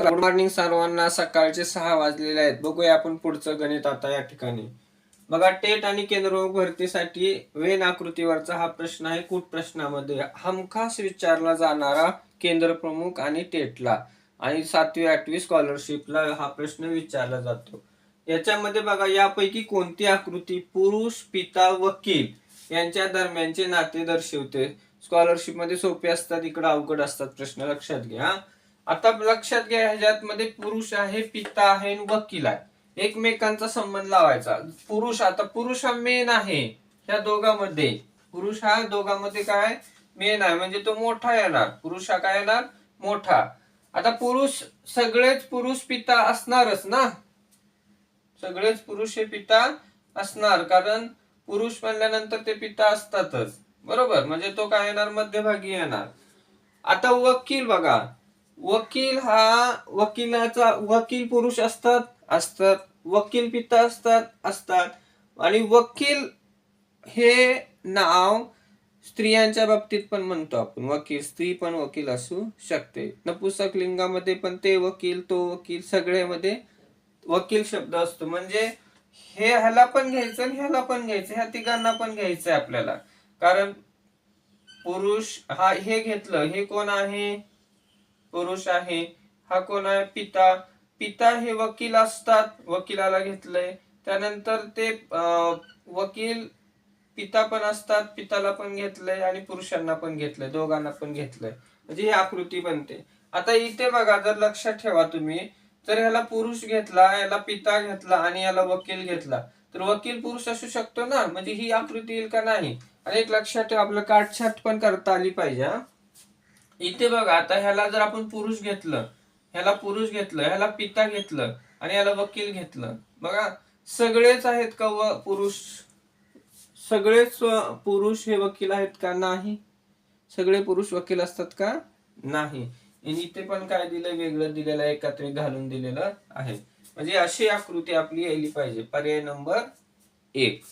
Good morning सर्वांना. सकाळचे सहा वाजलेले आहेत. बघूया आपण पुढचं गणित आता या ठिकाणी. बघा टेट आणि केंद्रप्रमुख भरतीसाठी वेन आकृतीवरचा हा प्रश्न आहे. कूट प्रश्नामध्ये हमखास विचारला जाणारा केंद्रप्रमुख आणि टेटला. आणि सातवी आठवी स्कॉलरशिपला हा प्रश्न विचारला जातो. याच्यामध्ये बघा यापैकी कोणती आकृती पुरुष पिता वकील यांच्या दरम्यानचे नाते दर्शवते? स्कॉलरशिपमध्ये सोपे असतात इकडे अवघड असतात प्रश्न. लक्षात घ्या. आता लक्षात घ्या ह्याच्यात मध्ये पुरुष आहे पिता आहे आणि वकील आहे. एकमेकांचा संबंध लावायचा. पुरुष आता पुरुष हा मेन आहे ह्या दोघांमध्ये. पुरुष हा दोघांमध्ये काय? मेन आहे. म्हणजे तो मोठा येणार. पुरुष हा काय येणार? मोठा. आता पुरुष सगळेच पुरुष पिता असणारच ना? सगळेच पुरुष हे पिता असणार. कारण पुरुष म्हणल्यानंतर ते पिता असतातच. बरोबर? म्हणजे तो काय येणार? मध्यभागी येणार. आता वकील बघा. वकील हा वकिलाचा वकील पुरुष असतात असतात. वकील पिता असतात असतात. आणि वकील हे नाव स्त्रियांच्या बाबतीत पण म्हणतो आपण. वकील स्त्री पण वकील असू शकते. नपुसक लिंगामध्ये पण ते वकील तो वकील सगळ्यामध्ये वकील शब्द असतो. म्हणजे हे ह्याला पण घ्यायचं आणि ह्याला पण घ्यायचं. ह्या तिघांना पण घ्यायचंय आपल्याला. कारण पुरुष हा हे घेतलं. हे कोण आहे? पुरुष आहे. हा कोण आहे? पिता. पिता हे वकील असतात. वकिलाला घेतलंय. त्यानंतर ते वकील पिता पण असतात. पिताला पण घेतलंय आणि पुरुषांना पण घेतलंय. दोघांना पण घेतलंय. म्हणजे ही आकृती बनते. आता इथे बघा जर लक्षात ठेवा तुम्ही जर ह्याला पुरुष घेतला याला पिता घेतला आणि याला वकील घेतला तर वकील पुरुष असू शकतो ना? म्हणजे ही आकृती येईल का नाही? आणि एक लक्षात ठेवा आपलं काटछाट पण करता आली पाहिजे हा. इथे बघा आता ह्याला जर आपण पुरुष घेतलं ह्याला पुरुष घेतलं ह्याला पिता घेतलं आणि याला वकील घेतलं. बघा सगळेच आहेत का व पुरुष? सगळेच पुरुष हे वकील आहेत का? नाही. सगळे पुरुष वकील असतात का? नाही. इथे पण काय दिलं वेगळं दिलेलं एकत्रित एकत्र घालून दिलेलं आहे. म्हणजे अशी आकृती आपली यायली पाहिजे. पर्याय नंबर एक.